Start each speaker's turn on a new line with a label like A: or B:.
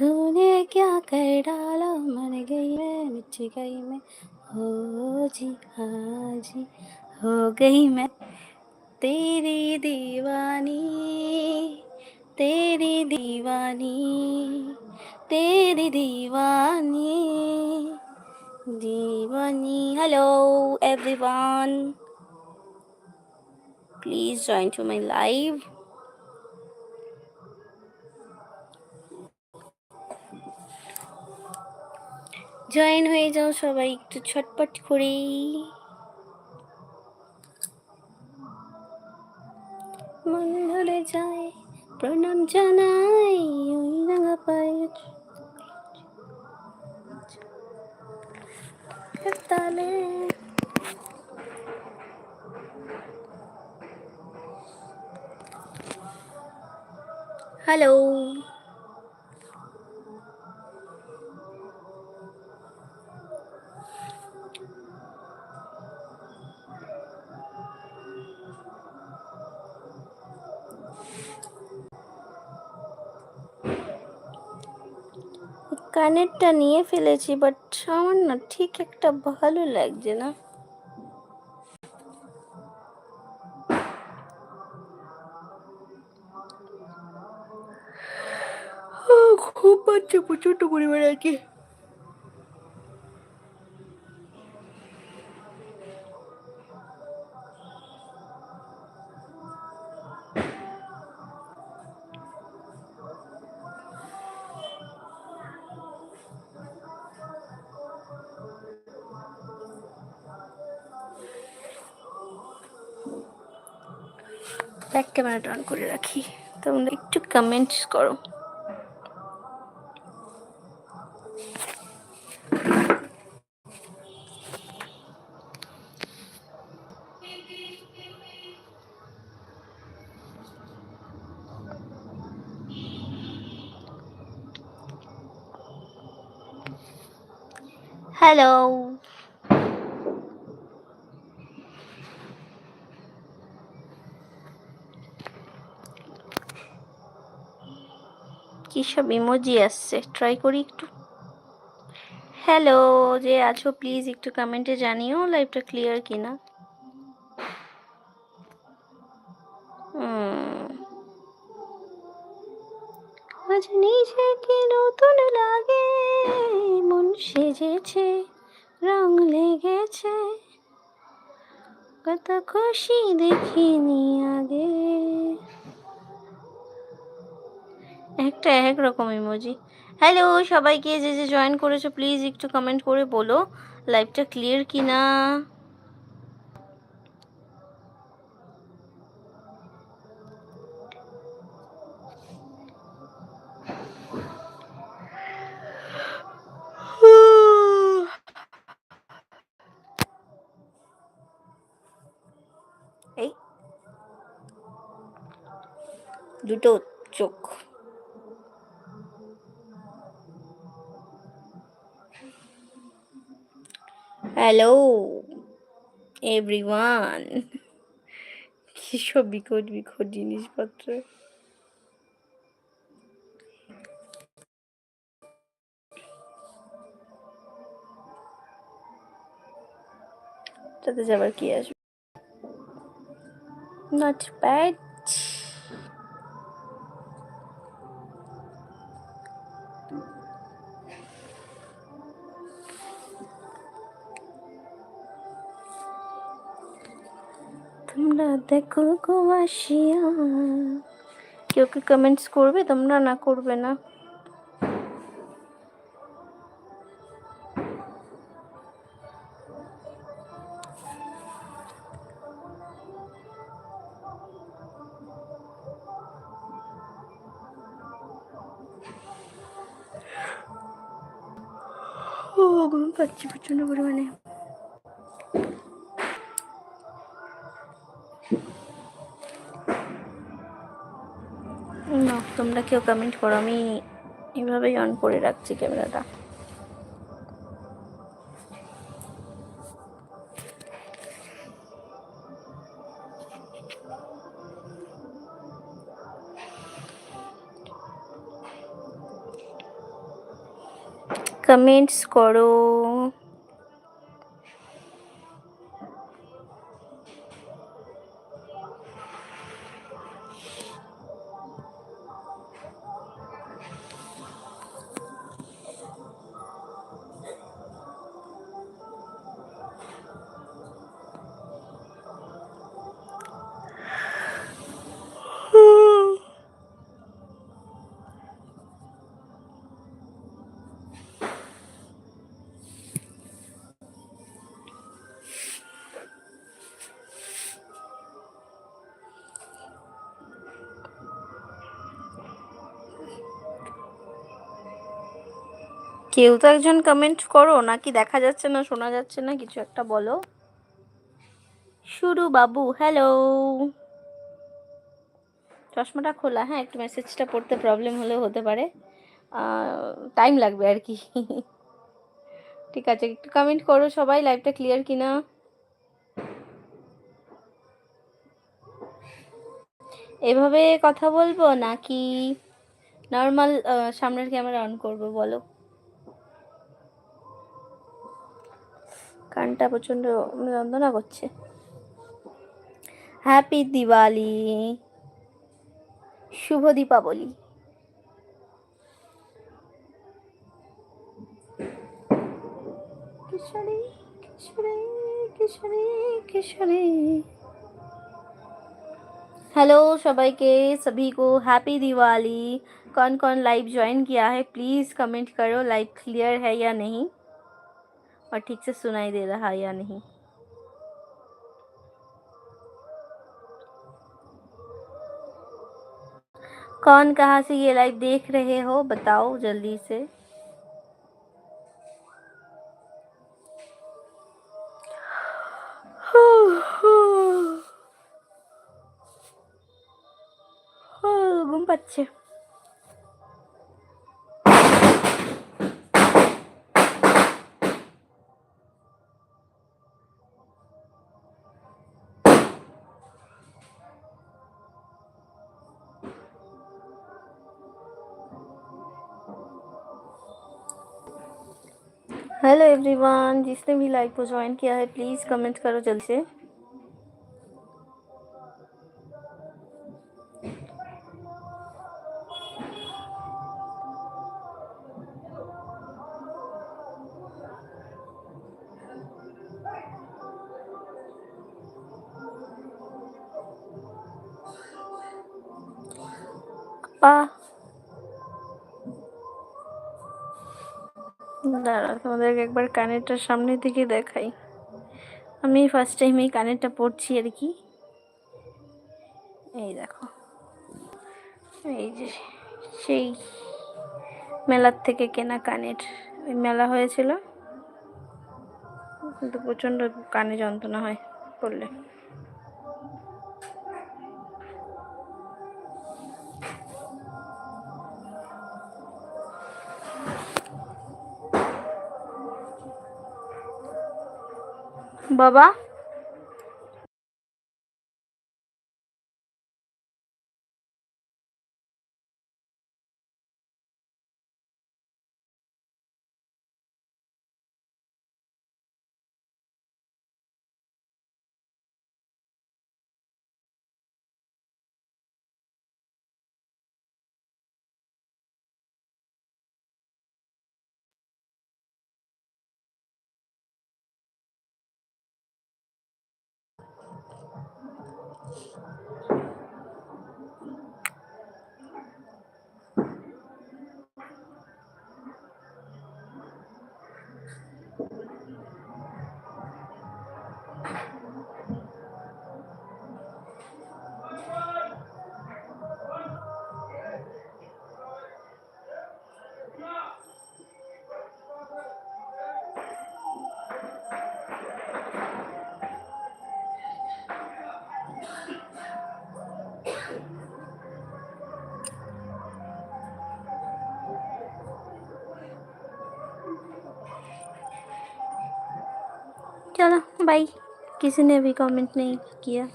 A: तूने क्या कर डाला? मर गई मैं, मिट गई मैं। हो जी हाँ जी, हो गई मैं। तेरी दीवानी तेरी दीवानी तेरी दीवानी दीवानी। Hello everyone please join to my live. Join হয়ে যাও সবাই, একটু ছটপট করে মন ধরে যায়, প্রণাম জানাই, ওই রাঙা পায়ের তালে। হ্যালো কানেরটা নিয়ে ফেলেছি বাট আমার না ঠিক একটা ভালো লাগছে না। খুব পাচ্ছে প্রচণ্ড পরিমাণে আর কি। ব্যাক ক্যামেরাটা অন করে রাখি। তোমরা একটু কমেন্টস করো। হ্যালো কী সব ইমোজি আসছে। ট্রাই করি একটু। হ্যালো যে আছো প্লিজ একটু কমেন্টে জানিও লাইভটা ক্লিয়ার কিনা। আজ নিজেকে নতুন লাগে, মন সেজেছে, রং লেগেছে। কত খুশি দেখিনি আগে। একটা একরকম ইমোজি হ্যালো সবাইকে যে যে জয়েন করেছ প্লিজ একটু কমেন্ট করে বলো লাইভটা ক্লিয়ার কি না দুটো চোখ। হ্যালো এভরিওয়ান কি সব বিকট বিকট জিনিসপত্র? তাতে যাবার কি আসবে? নট ব্যাড তোমরা দেখো গো আসিয়া। কেউ কি কমেন্টস করবে? তোমরা না করবে না। ঘুম পাচ্ছি প্রচণ্ড পরিমাণে। না তোমরা কেউ কমেন্ট করো আমি এভাবেই অন করে রাখছি ক্যামেরাটা। কমেন্টস করো। কেউ তো একজন কমেন্ট করো, নাকি দেখা যাচ্ছে না, শোনা যাচ্ছে না, কিছু একটা বলো। শুরু বাবু হ্যালো চশমাটা খোলা হ্যাঁ একটু মেসেজটা পড়তে প্রবলেম হলেও হতে পারে। টাইম লাগবে আর কি। ঠিক আছে, একটু কমেন্ট করো সবাই লাইভটা ক্লিয়ার কিনা। এভাবে কথা বলব নাকি? নর্মাল সামনের ক্যামেরা অন করব, বলো। কানটা প্রচণ্ড যন্ত্রণা করছে হ্যাপি দিওয়ালি শুভ দীপাবলি কিশোরী কিশোরী কিশোরী কিশোরী हेलो सबाई के सभी को हैप्पी दिवाली कौन कौन लाइव ज्वाइन किया है प्लीज़ कमेंट करो लाइव क्लियर है या नहीं और ठीक से सुनाई दे रहा है या नहीं। कौन कहाँ से ये लाइव देख रहे हो? बताओ जल्दी से। गुम बच्चे हेलो एवरीवन जिसने भी लाइव को ज्वाइन किया है प्लीज़ कमेंट करो जल्दी से। पा দাঁড়া, তোমাদেরকে একবার কানেরটা সামনে থেকে দেখাই। আমি ফার্স্ট টাইম এই কানেরটা পড়ছি আর কি। এই দেখো। এই যে সেই মেলার থেকে কেনা কানের। ওই মেলা হয়েছিল। কিন্তু প্রচণ্ড কানে যন্ত্রণা হয় পড়লে। বাবা। चलो बाई किसी ने भी कमेंट नहीं किया।